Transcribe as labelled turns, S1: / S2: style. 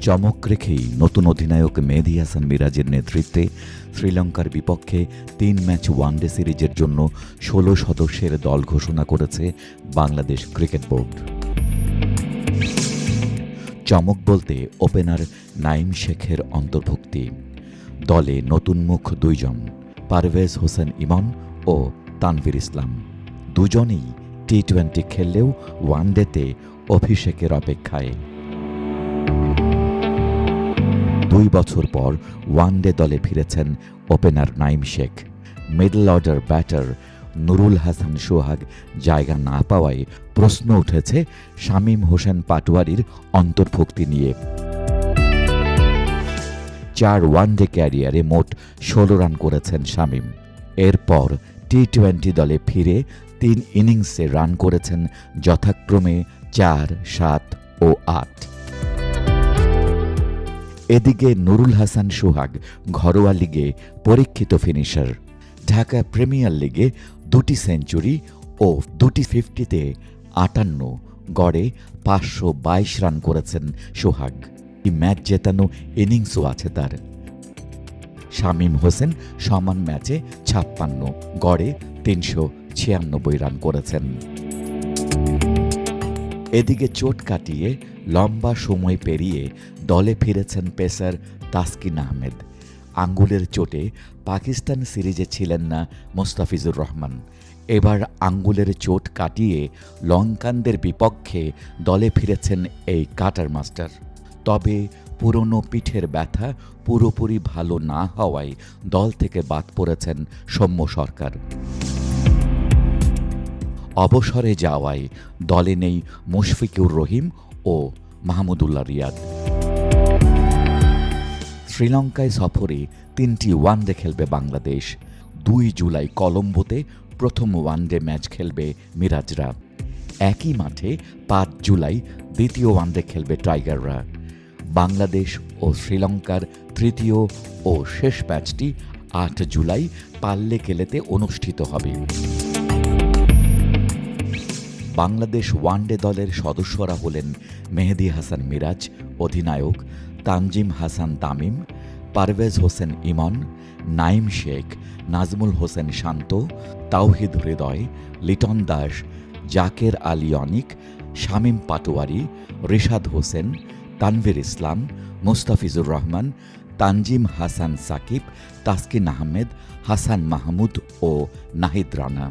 S1: চমক রেখেই নতুন অধিনায়ক মেহেদি হাসান মিরাজের নেতৃত্বে শ্রীলঙ্কার বিপক্ষে তিন ম্যাচ ওয়ানডে সিরিজের জন্য ষোলো সদস্যের দল ঘোষণা করেছে বাংলাদেশ ক্রিকেট বোর্ড। চমক বলতে ওপেনার নাইম শেখের অন্তর্ভুক্তি। দলে নতুন মুখ দুইজন, পারভেজ হোসেন ইমন ও তানভীর ইসলাম। দুজনেই টি টোয়েন্টি খেললেও ওয়ানডেতে অভিষেকের অপেক্ষায়। দুই বছর পর ওয়ানডে দলে ফিরেছেন opener Naim Sheikh. Middle order batter Nurul Hasan Sohag জায়গা না পাওয়ায় প্রশ্ন উঠেছে শামীম হোসেন পাটোয়ারির অন্তর্ভুক্তি নিয়ে। চার ওয়ানডে ক্যারিয়ারে মোট ষোলো রান করেছেন শামীম। এরপর টি টোয়েন্টি দলে ফিরে তিন ইনিংসে রান করেছেন যথাক্রমে চার, সাত ও আট। এদিকে নুরুল হাসান সোহাগ ঘরোয়া লিগে পরীক্ষিত ফিনিশার ঢাকা প্রিমিয়ার লিগে দুটি সেঞ্চুরি ও দুটি ফিফটিতে আটান্ন গড়ে পাঁচশো বাইশ রান করেছেন সোহাগ। ম্যাচ জেতানো ইনিংসও আছে তার। শামীম হোসেন সমান ম্যাচে ছাপ্পান্ন গড়ে তিনশো ছিয়ানব্বই রান করেছেন। এদিকে চোট কাটিয়ে লম্বা সময় পেরিয়ে দলে ফিরেছেন পেসার তাসকিন আহমেদ। আঙ্গুলের চোটে পাকিস্তান সিরিজে ছিলেন না মোস্তাফিজুর রহমান। এবার আঙ্গুলের চোট কাটিয়ে লঙ্কানদের বিপক্ষে দলে ফিরেছেন এই কাটার মাস্টার। তবে পুরনো পিঠের ব্যথা পুরোপুরি ভালো না হওয়ায় দল থেকে বাদ পড়েছেন সৌম্য সরকার। অবসরে যাওয়ায় দলে নেই মুশফিকুর রহিম ও মাহমুদুল্লাহ রিয়াদ। শ্রীলঙ্কায় সফরে তিনটি ওয়ানডে খেলবে বাংলাদেশ। দুই জুলাই কলম্বোতে প্রথম ওয়ানডে ম্যাচ খেলবে মিরাজরা। একই মাঠে পাঁচ জুলাই দ্বিতীয় ওয়ানডে খেলবে টাইগাররা। বাংলাদেশ ও শ্রীলঙ্কার তৃতীয় ও শেষ ম্যাচটি আট জুলাই পাল্লে কেলেতে অনুষ্ঠিত হবে। বাংলাদেশ ওয়ানডে দলের সদস্যরা হলেন মেহেদি হাসান মিরাজ, অধিনায়ক তানজিম হাসান তামিম, পারভেজ হোসেন ইমন, নাইম শেখ, নাজমুল হোসেন শান্ত, তাওহিদ হৃদয়, লিটন দাস, জাকের আলী অনিক, শামীম পাটোয়ারি, রিশাদ হোসেন, তানভীর ইসলাম, মুস্তাফিজুর রহমান, তানজিম হাসান সাকিব, তাসকিন আহমেদ, হাসান মাহমুদ ও নাহিদ রানা।